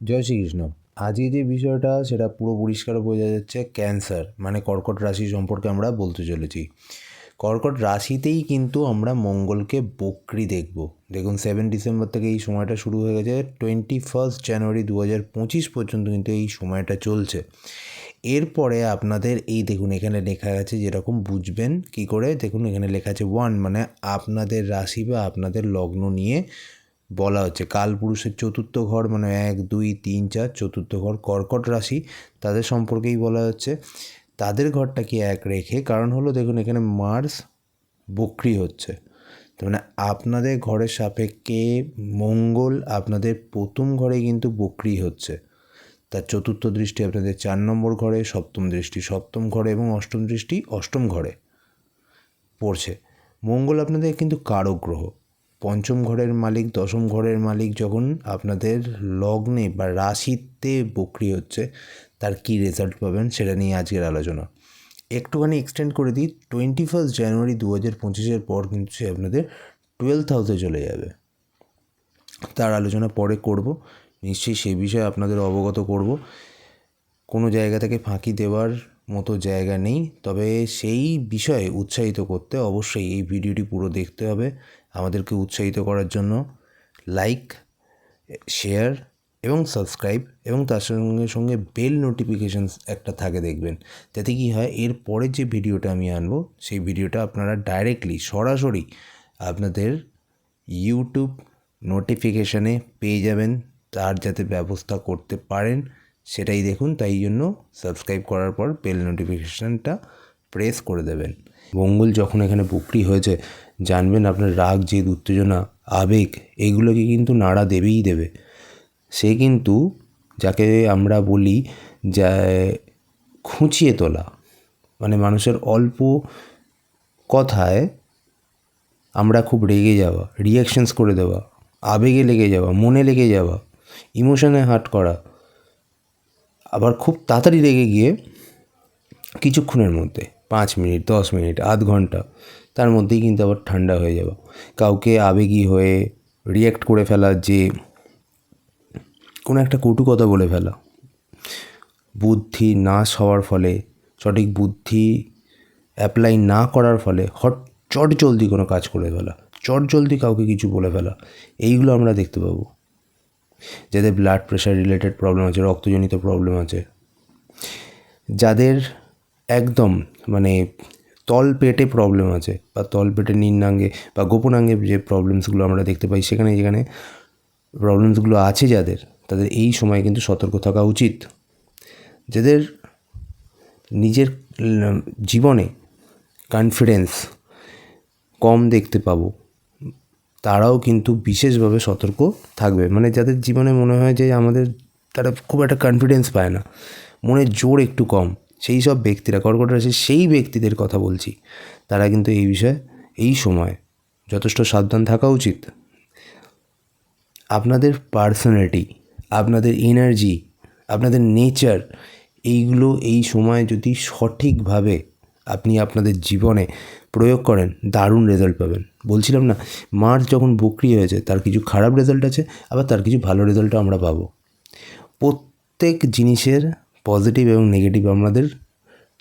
জয় শ্রীকৃষ্ণ। আজকে যে বিষয়টা, সেটা পুরো পরিষ্কার বোঝা যাচ্ছে ক্যান্সার মানে কর্কট রাশি সম্পর্কে আমরা বলতে চলেছি। কর্কট রাশিতেই কিন্তু আমরা মঙ্গলকে বক্রি দেখব। দেখুন সেভেন ডিসেম্বর থেকে এই সময়টা শুরু হয়ে গেছে টোয়েন্টি ফার্স্ট জানুয়ারি দু হাজার পঁচিশ পর্যন্ত কিন্তু এই সময়টা চলছে। এরপরে আপনাদের এই দেখুন, এখানে লেখা আছে যেরকম বুঝবেন কি করে, দেখুন এখানে লেখা আছে ওয়ান মানে আপনাদের রাশি বা আপনাদের লগ্ন নিয়ে বলা হচ্ছে। কালপুরুষের চতুর্থ ঘর মানে এক, দুই, তিন, চার, চতুর্থ ঘর, কর্কট রাশি, তাদের সম্পর্কেই বলা হচ্ছে। তাদের ঘরটাকে এক রেখে? কারণ হলো দেখুন, এখানে মার্স বক্রি হচ্ছে। মানে আপনাদের ঘরের সাপেক্ষে মঙ্গল আপনাদের প্রথম ঘরে কিন্তু বক্রি হচ্ছে। তার চতুর্থ দৃষ্টি আপনাদের চার নম্বর ঘরে, সপ্তম দৃষ্টি সপ্তম ঘরে এবং অষ্টম দৃষ্টি অষ্টম ঘরে পড়ছে। মঙ্গল আপনাদের কিন্তু কারক গ্রহ। পঞ্চম ঘরের মালিক, দশম ঘরের মালিক যখন আপনাদের লগ্নে বা রাশিতে বক্রি হচ্ছে, তার কী রেজাল্ট পাবেন সেটা নিয়ে আজকের আলোচনা। একটুখানি এক্সটেন্ড করে দিই টোয়েন্টি ফার্স্ট জানুয়ারি দু হাজার পঁচিশের পর কিন্তু সে আপনাদের টুয়েলভ হাউসে চলে যাবে। তার আলোচনা পরে করব, নিশ্চয়ই সে বিষয়ে আপনাদের অবগত করব। কোনো জায়গা থেকে ফাঁকি দেওয়ার মতো জায়গা নেই, তবে সেই বিষয়ে উৎসাহিত করতে অবশ্যই এই ভিডিওটি পুরো দেখতে হবে। আমাদেরকে উৎসাহিত করার জন্য লাইক, শেয়ার এবং সাবস্ক্রাইব এবং তার সঙ্গে সঙ্গে বেল নোটিফিকেশানস একটা থাকে দেখবেন। যাতে কি হয়, এর পরের যে ভিডিওটা আমি আনব, সেই ভিডিওটা আপনারা ডাইরেক্টলি সরাসরি আপনাদের ইউটিউব নোটিফিকেশানে পেয়ে যাবেন। তার যাতে ব্যবস্থা করতে পারেন, সেটাই দেখুন। তাই জন্য সাবস্ক্রাইব করার পর বেল নোটিফিকেশানটা প্রেস করে দেবেন। মঙ্গল যখন এখানে বকরি হয়েছে, জানবেন আপনার রাগ, জেদ, উত্তেজনা, আবেগ, এগুলোকে কিন্তু নাড়া দেবেই দেবে। সে কিন্তু, যাকে আমরা বলি যা, খুঁচিয়ে তোলা মানে মানুষের অল্প কথায় আমরা খুব রেগে যাওয়া রিয়াকশনস করে দেওয়া, আবেগে লেগে যাওয়া, মনে লেগে যাওয়া ইমোশনে হার্ট করা, আবার খুব তাড়াতাড়ি রেগে গিয়ে কিছুক্ষণের মধ্যে পাঁচ মিনিট, দশ মিনিট, আধ ঘণ্টা, তার মধ্যেই কিন্তু আবার ঠান্ডা হয়ে যাওয়া কাউকে আবেগী হয়ে রিয়্যাক্ট করে ফেলা, যে কোনো একটা কটু কথা বলে ফেলা, বুদ্ধি নাশ হওয়ার ফলে, সঠিক বুদ্ধি অ্যাপ্লাই না করার ফলে হট, চট জলদি কোনো কাজ করে ফেলা, চট জলদি কাউকে কিছু বলে ফেলা, এইগুলো আমরা দেখতে পাবো। যাদের ব্লাড প্রেশার রিলেটেড প্রবলেম আছে, রক্তজনিত প্রবলেম আছে, যাদের একদম মানে তল পেটে প্রবলেম আছে বা তল পেটে নিম্নাঙ্গে বা গোপনাঙ্গে যে প্রবলেমসগুলো আমরা দেখতে পাই সেখানে যেখানে প্রবলেমসগুলো আছে যাদের, তাদের এই সময় কিন্তু সতর্ক থাকা উচিত। যাদের নিজের জীবনে কনফিডেন্স কম দেখতে পাবো, তারাও কিন্তু বিশেষভাবে সতর্ক থাকবে। মানে যাদের জীবনে মনে হয় যে আমাদের তারা খুব একটা কনফিডেন্স পায় না, মনের জোর একটু কম সেই সব ব্যক্তিরা কর্কট রাশির সেই ব্যক্তিদের কথা বলছি। তারা কিন্তু এই বিষয়ে, এই সময় যথেষ্ট সাবধান থাকা উচিত। আপনাদের পার্সোনালিটি আপনাদের এনার্জি আপনাদের নেচার এইগুলো এই সময় যদি সঠিকভাবে আপনি আপনাদের জীবনে প্রয়োগ করেন, দারুণ রেজাল্ট পাবেন। বলছিলাম না, মার্চ যখন বকরি হয়েছে, তার কিছু খারাপ রেজাল্ট আছে, আবার তার কিছু ভালো রেজাল্টও আমরা পাবো। প্রত্যেক জিনিসের পজিটিভ এবং নেগেটিভ আমাদের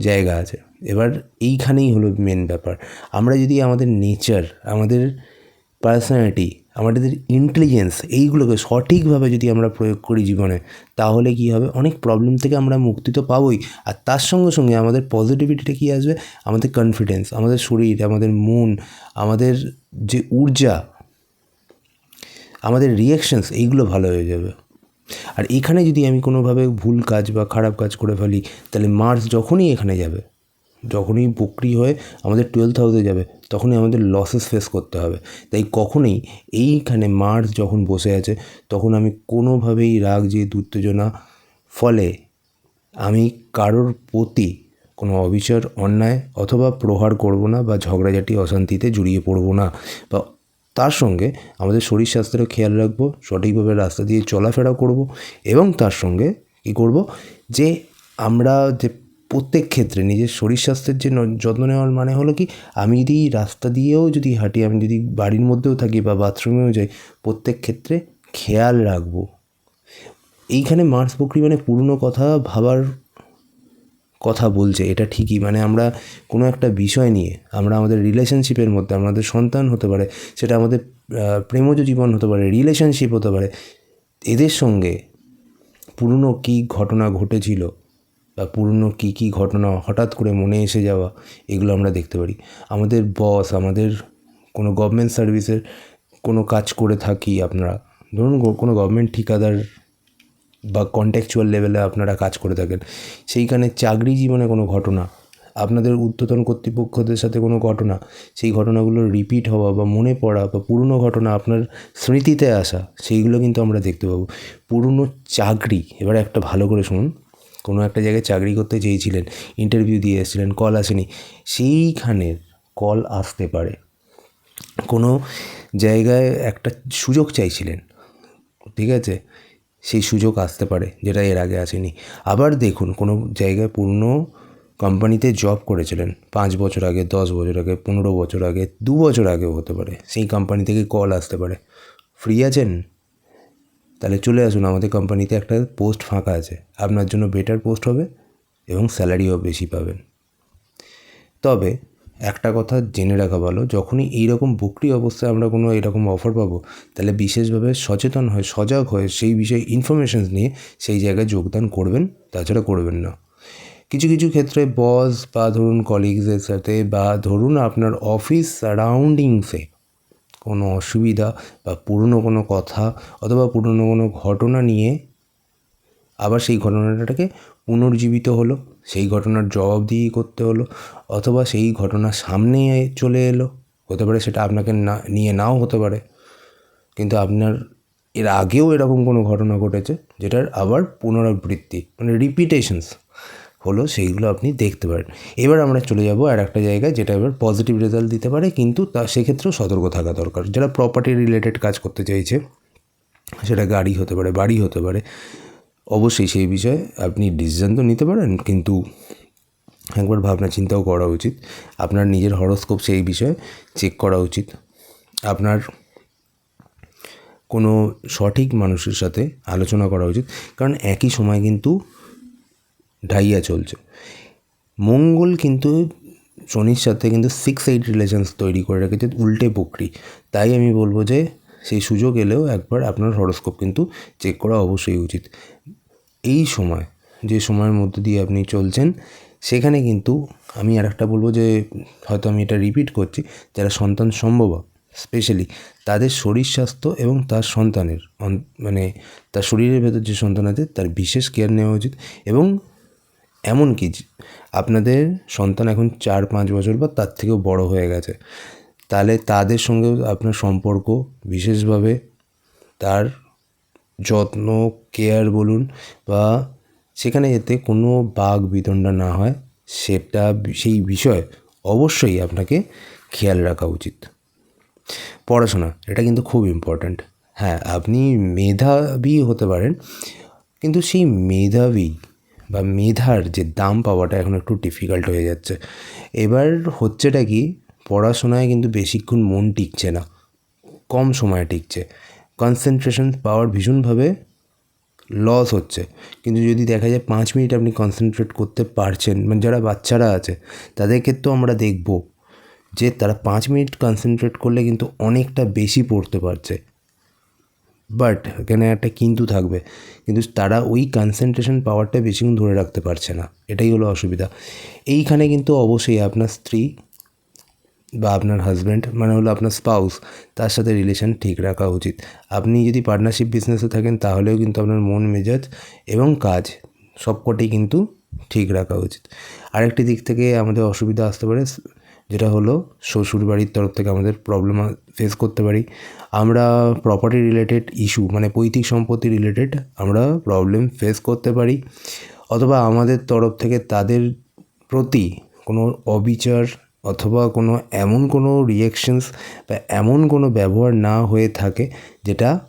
জায়গা আছে। এবার এইখানেই হলো মেন ব্যাপার। আমরা যদি আমাদের নেচার আমাদের পার্সোনালিটি আমাদের ইন্টেলিজেন্স এইগুলোকে সঠিকভাবে যদি আমরা প্রয়োগ করি জীবনে, তাহলে কী হবে? অনেক প্রবলেম থেকে আমরা মুক্তি তো পাবোই। আর তার সঙ্গে সঙ্গে আমাদের পজিটিভিটিটা কী আসবে? আমাদের কনফিডেন্স আমাদের শরীর, আমাদের মন, আমাদের যে ঊর্জা, আমাদের রিয়াকশানস এইগুলো ভালো হয়ে যাবে। আর এখানে যদি আমি কোনোভাবে ভুল কাজ বা খারাপ কাজ করে ফেলি, তাহলে মার্চ যখনই এখানে যাবে, যখনই বকরি হয়ে আমাদের টুয়েলভ হাউসে যাবে, তখনই আমাদের লসেস ফেস করতে হবে। তাই কখনোই এইখানে মার্চ যখন বসে আছে, তখন আমি কোনোভাবেই রাগ যে উত্তেজনা, ফলে আমি কারোর প্রতি কোনো অবিচার, অন্যায় অথবা প্রহার করব না বা ঝগড়াঝাটি, অশান্তিতে জড়িয়ে পড়ব না বা তার সঙ্গে আমাদের শরীর স্বাস্থ্যেরও খেয়াল রাখব, সঠিকভাবে রাস্তা দিয়ে চলাফেরা করব এবং তার সঙ্গে কী করব যে আমরা যে প্রত্যেক ক্ষেত্রে নিজের শরীর স্বাস্থ্যের যে যত্ন নেওয়ার মানে হলো কি, আমি যদি রাস্তা দিয়েও যদি হাঁটি, আমি যদি বাড়ির মধ্যেও থাকি বা বাথরুমেও যাই, প্রত্যেক ক্ষেত্রে খেয়াল রাখব। এইখানে মার্স বকরি মানে পুরনো কথা ভাবার কথা বলছে, এটা ঠিকই। মানে আমরা কোনো একটা বিষয় নিয়ে, আমরা আমাদের রিলেশনশিপের মধ্যে, আমাদের সন্তান হতে পারে, সেটা আমাদের প্রেমজ জীবন হতে পারে রিলেশনশিপ হতে পারে, এদের সঙ্গে পুরনো কী ঘটনা ঘটেছিল বা পুরনো কী কী ঘটনা হঠাৎ করে মনে এসে যাওয়া, এগুলো আমরা দেখতে পারি। আমাদের বস আমাদের কোনো গভর্নমেন্ট সার্ভিসের কোনো কাজ করে থাকি আপনারা। ধরুন, কোনো গভর্নমেন্ট ঠিকাদার বা কন্ট্যাকচুয়াল লেভেলে আপনারা কাজ করে থাকেন। সেইখানে চাকরি জীবনে কোনো ঘটনা, আপনাদের ঊর্ধ্বতন কর্তৃপক্ষদের সাথে কোনো ঘটনা, সেই ঘটনাগুলো রিপিট হওয়া বা মনে পড়া বা পুরনো ঘটনা আপনার স্মৃতিতে আসা, সেইগুলো কিন্তু আমরা দেখতে পাবো। পুরনো চাকরি, এবারে একটা ভালো করে শুনুন। কোনো একটা জায়গায় চাকরি করতে চেয়েছিলেন ইন্টারভিউ দিয়ে এসেছিলেন কল আসেনি সেইখানের কল আসতে পারে। কোনো জায়গায় একটা সুযোগ চাইছিলেন, ঠিক আছে? সেই সুযোগ আসতে পারে, যেটা এর আগে আসেনি। আবার দেখুন, কোনো জায়গায় পুরনো কোম্পানিতে জব করেছিলেন, পাঁচ বছর আগে, দশ বছর আগে, পনেরো বছর আগে, দু বছর আগেও হতে পারে, সেই কোম্পানি থেকে কল আসতে পারে। ফ্রি আছেন? তাহলে চলে আসুন, আমাদের কোম্পানিতে একটা পোস্ট ফাঁকা আছে, আপনার জন্য বেটার পোস্ট হবে এবং স্যালারিও বেশি পাবেন। তবে একটা কথা জেনে রাখা ভালো, যখনই এইরকম বকরি অবস্থায় আমরা কোনো এরকম অফার পাবো, তাহলে বিশেষভাবে সচেতন হয়ে, সজাগ হয়ে সেই বিষয়ে ইনফরমেশানস নিয়ে সেই জায়গায় যোগদান করবেন, তাছাড়া করবেন না। কিছু কিছু ক্ষেত্রে বস বা ধরুন কলিগসের সাথে বা ধরুন আপনার অফিস সারাউন্ডিংসে কোনো অসুবিধা বা পুরনো কোনো কথা অথবা পুরনো কোনো ঘটনা নিয়ে আবার সেই ঘটনাটাকে পুনর্জীবিত হলো সেই ঘটনার জবাবদিহি করতে হলো, অথবা সেই ঘটনা সামনে চলে এলো। হতে পারে সেটা আপনাকে না, নিয়ে নাও হতে পারে। কিন্তু আপনার, এর আগেও এরকম কোনো ঘটনা ঘটেছে, যেটার আবার পুনরাবৃত্তি মানে রিপিটেশনস হলো, সেইগুলো আপনি দেখতে পারেন। এবার আমরা চলে যাব আর একটা জায়গায়, যেটা এবার পজিটিভ রেজাল্ট দিতে পারে, কিন্তু তা সেক্ষেত্রেও সতর্ক থাকা দরকার। যারা প্রপার্টি রিলেটেড কাজ করতে চাইছে, সেটা গাড়ি হতে পারে, বাড়ি হতে পারে অবশ্যই সেই বিষয়ে আপনি ডিসিশন তো নিতে পারেন, কিন্তু একবার ভাবনা চিন্তাও করা উচিত। আপনার নিজের হরস্কোপ সেই বিষয়ে চেক করা উচিত। আপনার কোনো সঠিক মানুষের সাথে আলোচনা করা উচিত, কারণ একই সময় কিন্তু ঢাইয়া চলছে। মঙ্গল কিন্তু শনির সাথে কিন্তু সিক্স এইট রিলেশনস তৈরি করে রেখেছে, উল্টে বকরি তাই আমি বলব যে সেই সুযোগ এলেও একবার আপনার হরস্কোপ কিন্তু চেক করা অবশ্যই উচিত। এই সময়, যে সময়ের মধ্যে দিয়ে আপনি চলছেন, সেখানে কিন্তু আমি আর একটা বলব যে, হয়তো আমি এটা রিপিট করছি, যারা সন্তান সম্ভব স্পেশালি তাদের শরীর স্বাস্থ্য এবং তার সন্তানের মানে তার শরীরের ভেতর যে সন্তান আছে, তার বিশেষ কেয়ার নেওয়া উচিত এবং এমনকি আপনাদের সন্তান এখন চার পাঁচ বছর বা তার থেকেও বড় হয়ে গেছে। তাহলে তাদের সঙ্গেও আপনার সম্পর্ক বিশেষভাবে তার যত্ন কেয়ার বলুন বা সেখানে যাতে কোনো বাঘ বিতণ্ডা না হয়, সেটা সেই বিষয়ে অবশ্যই আপনাকে খেয়াল রাখা উচিত। পড়াশোনা, এটা কিন্তু খুব ইম্পর্ট্যান্ট হ্যাঁ আপনি মেধাবী হতে পারেন, কিন্তু সেই মেধাবী বা মেধার যে দাম পাওয়াটা এখন একটু ডিফিকাল্ট হয়ে যাচ্ছে। এবার হচ্ছেটা কি পড়াশোনায় কিন্তু বেশিক্ষণ মন টিকছে না, কম সময়ে টিকছে। কনসেন্ট্রেশন পাওয়ার ভীষণভাবে লস হচ্ছে। কিন্তু যদি দেখা যায় পাঁচ মিনিট আপনি কনসেন্ট্রেট করতে পারছেন মানে যারা বাচ্চারা আছে তাদের ক্ষেত্রেও আমরা দেখব যে তারা পাঁচ মিনিট কনসেন্ট্রেট করলে কিন্তু অনেকটা বেশি পড়তে পারছে। বাট এখানে একটা কিন্তু থাকবে, কিন্তু তারা ওই কনসেন্ট্রেশন পাওয়ারটা বেশিক্ষণ ধরে রাখতে পারছে না। এটাই হলো অসুবিধা। এইখানে কিন্তু অবশ্যই আপনার স্ত্রী বা আপনার হাজব্যান্ড মানে হলো আপনার স্পাউস তার সাথে রিলেশন ঠিক রাখা উচিত। আপনি যদি পার্টনারশিপ বিজনেসে থাকেন, তাহলেও কিন্তু আপনার মন, মেজাজ এবং কাজ সবকটাই কিন্তু ঠিক রাখা উচিত। আরেকটি দিক থেকে আমাদের অসুবিধা আসতে পারে, যেটা হলো শ্বশুর বাড়ির তরফ থেকে আমাদের প্রবলেম ফেস করতে পারি। আমরা প্রপার্টি রিলেটেড ইস্যু মানে পৈতৃক সম্পত্তি রিলেটেড আমরা প্রবলেম ফেস করতে পারি। অথবা আমাদের তরফ থেকে তাদের প্রতি কোনো অবিচার অথবা কোনো এমন কোনো রিয়াকশনস বা এমন কোনো ব্যবহার না হয়ে থাকে যেটা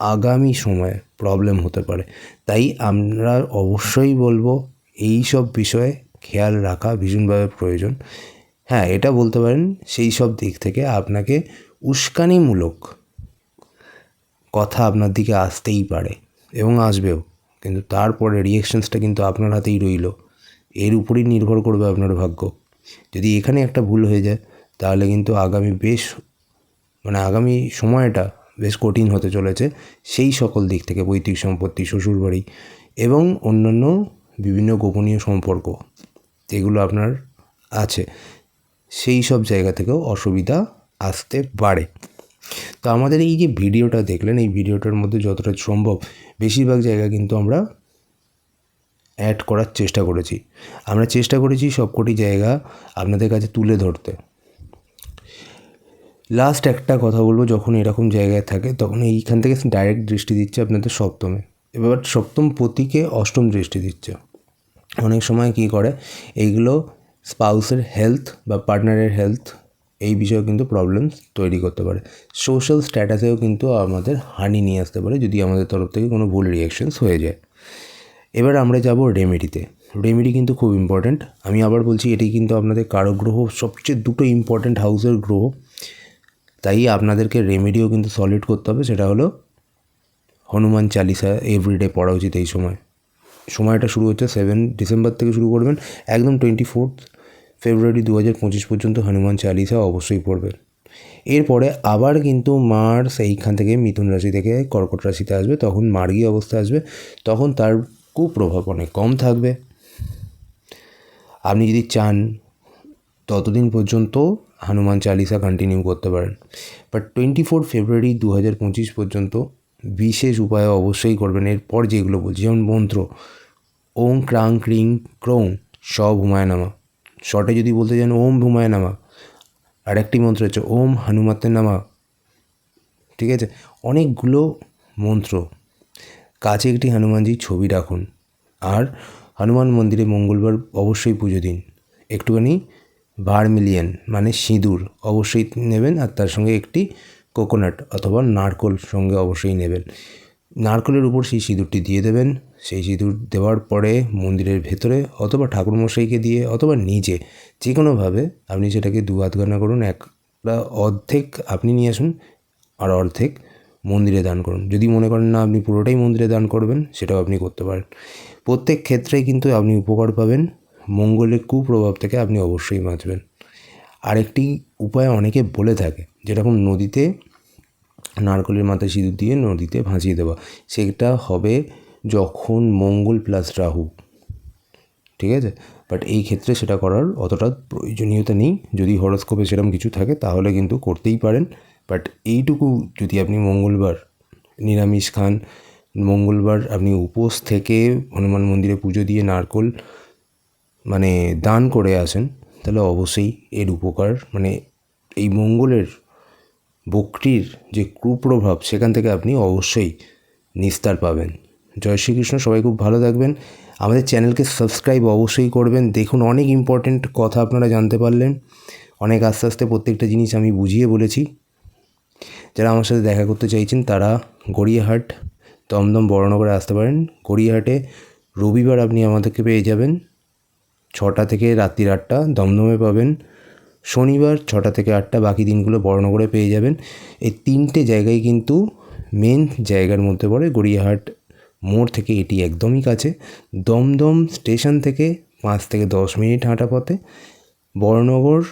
আগামী সময়ে প্রবলেম হতে পারে। তাই আমরা অবশ্যই বলব এই সব বিষয়ে খেয়াল রাখা ভীষণভাবে প্রয়োজন। হ্যাঁ এটা বলতে পারেন সেই সব দিক থেকে আপনাকে উস্কানিমূলক কথা আপনার দিকে আসতেই পারে এবং আসবেও। কিন্তু তারপরে রিয়েকশনসটা কিন্তু আপনার হাতেই রইল। এর উপরেই নির্ভর করবে আপনার ভাগ্য। যদি এখানে একটা ভুল হয়ে যায়, তাহলে কিন্তু আগামী বেশ মানে আগামী সময়টা বেশ কঠিন হতে চলেছে সেই সকল দিক থেকে পৈতৃক সম্পত্তি, শ্বশুরবাড়ি এবং অন্যান্য বিভিন্ন গোপনীয় সম্পর্ক, যেগুলো আপনার আছে, সেই সব জায়গা থেকেও অসুবিধা আসতে পারে। তো আমাদের এই যে ভিডিওটা দেখলেন, এই ভিডিওটার মধ্যে যতটা সম্ভব, বেশিরভাগ জায়গা কিন্তু আমরা অ্যাড করার চেষ্টা করেছি। আমরা চেষ্টা করেছি সবকটি জায়গা আপনাদের কাছে তুলে ধরতে। লাস্ট একটা কথা বলব, যখন এরকম জায়গায় থাকে, তখন এইখান থেকে ডাইরেক্ট দৃষ্টি দিচ্ছে আপনাদের সপ্তমে। এবার সপ্তম পতিকে অষ্টম দৃষ্টি দিচ্ছে। অনেক সময় কী করে, এইগুলো স্পাউসের হেলথ বা পার্টনারের হেলথ এই বিষয়ে কিন্তু প্রবলেম তৈরি করতে পারে। সোশ্যাল স্ট্যাটাসেও কিন্তু আমাদের হানি নিয়ে আসতে পারে, যদি আমাদের তরফ থেকে কোনো ভুল রিয়াকশনস হয়ে যায়। এবার আমরা যাব রেমেডিতে রেমেডি কিন্তু খুব ইম্পর্ট্যান্ট আমি আবার বলছি এটি কিন্তু আপনাদের কারও গ্রহ, সবচেয়ে দুটো ইম্পর্ট্যান্ট হাউসের গ্রহ। তাই আপনাদেরকে রেমেডিও কিন্তু সলিড করতে হবে, সেটা হলো হনুমান চালিসা এভরিডে পড়া উচিত এই সময়। সময়টা শুরু হচ্ছে সেভেন ডিসেম্বর থেকে শুরু করবেন, একদম টোয়েন্টি ফোর্থ ফেব্রুয়ারি দু হাজার পঁচিশ পর্যন্ত হনুমান চালিসা অবশ্যই পড়বেন। এরপরে আবার কিন্তু মার্স এইখান থেকে মিথুন রাশি থেকে কর্কট রাশিতে আসবে, তখন মার্গী অবস্থা আসবে, তখন তার কুপ্রভাব অনেক কম থাকবে। আপনি যদি চান, ততদিন পর্যন্ত হনুমান চালিসা কন্টিনিউ করতে পারেন। বাট টোয়েন্টি ফোর ফেব্রুয়ারি দু হাজার পঁচিশ পর্যন্ত বিশেষ উপায় অবশ্যই করবেন। এরপর যেগুলো বলছি, যেমন মন্ত্র ওং ক্রাং ক্রিং ক্রৌং সব হুমায় নামা। শর্টে যদি বলতে চান, ওম হুমায় নামা। আর একটি মন্ত্র হচ্ছে, ওম হনুমাতে নামা। ঠিক আছে? অনেকগুলো মন্ত্র কাছে একটি হনুমানজির ছবি রাখুন। আর হনুমান মন্দিরে মঙ্গলবার অবশ্যই পুজো দিন। একটুখানি ভার্মিলিয়ন মানে সিঁদুর অবশ্যই নেবেন আর তার সঙ্গে একটি কোকোনাট অথবা নারকোল সঙ্গে অবশ্যই নেবেন। নারকোলের উপর সেই সিঁদুরটি দিয়ে দেবেন। সেই সিঁদুর দেওয়ার পরে মন্দিরের ভেতরে অথবা ঠাকুরমশাইকে দিয়ে অথবা নিজে যে কোনোভাবে আপনি সেটাকে দু হাত গানা করুন, একটা অর্ধেক আপনি নিয়ে আসুন আর অর্ধেক মন্দিরে দান করুন। যদি মনে করেন না আপনি পুরোটাই মন্দিরে দান করবেন, সেটাও আপনি করতে পারেন। প্রত্যেক ক্ষেত্রেই কিন্তু আপনি উপকার পাবেন, মঙ্গলের কুপ্রভাব থেকে আপনি অবশ্যই বাঁচবেন। আরেকটি উপায় অনেকে বলে থাকে যেরকম নদীতে নারকলের মাথায় সিঁদুর দিয়ে নদীতে ভাসিয়ে দেওয়া, সেটা হবে যখন মঙ্গল প্লাস রাহু। ঠিক আছে? বাট এই ক্ষেত্রে সেটা করার অতটা প্রয়োজনীয়তা নেই। যদি হরস্কোপে সেরকম কিছু থাকে, তাহলে কিন্তু করতেই পারেন। বাট এইটুকু যদি আপনি মঙ্গলবার নিরামিষ খান, মঙ্গলবার আপনি উপোস থেকে হনুমান মন্দিরে পুজো দিয়ে নারকোল মানে দান করে আসেন, তাহলে অবশ্যই এর উপকার মানে এই মঙ্গলের বকরির যে কুপ্রভাব, সেখান থেকে আপনি অবশ্যই নিস্তার পাবেন। জয় শ্রীকৃষ্ণ, সবাই খুব ভালো থাকবেন। আমাদের চ্যানেলকে সাবস্ক্রাইব অবশ্যই করবেন। দেখুন, অনেক ইম্পর্টেন্ট কথা আপনারা জানতে পারলেন। অনেক আস্তে আস্তে প্রত্যেকটা জিনিস আমি বুঝিয়ে বলেছি। যারা আমার সাথে দেখা করতে চাইছেন, তারা গড়িয়াহাট, দমদম, বড়নগরে আসতে পারেন। গড়িয়াহাটে রবিবার আপনি আমাদেরকে পেয়ে যাবেন। ছটা থেকে রাত্রির আটটা দমদমে পাবেন। শনিবার ছটা থেকে আটটা বাকি দিনগুলো বড়নগরে পেয়ে যাবেন। এই তিনটে জায়গায় কিন্তু মেন জায়গার মধ্যে পড়ে গড়িয়াহাট মোড় থেকে এটি একদমই কাছে। দমদম স্টেশন থেকে পাঁচ থেকে দশ মিনিট হাঁটা পথে। বড়নগর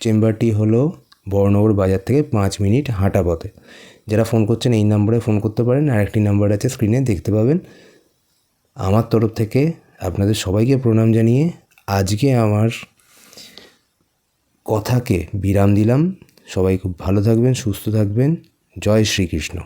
চেম্বারটি হলো বড়নগর বাজার থেকে পাঁচ মিনিট হাঁটা পথে। যারা ফোন করছেন এই নম্বরে ফোন করতে পারেন। আর একটি নাম্বার আছে স্ক্রিনে, দেখতে পাবেন। আমার তরফ থেকে আপনাদের সবাইকে প্রণাম জানিয়ে আজকে আমার কথাকে বিরাম দিলাম। সবাই খুব ভালো থাকবেন, সুস্থ থাকবেন। জয় শ্রীকৃষ্ণ।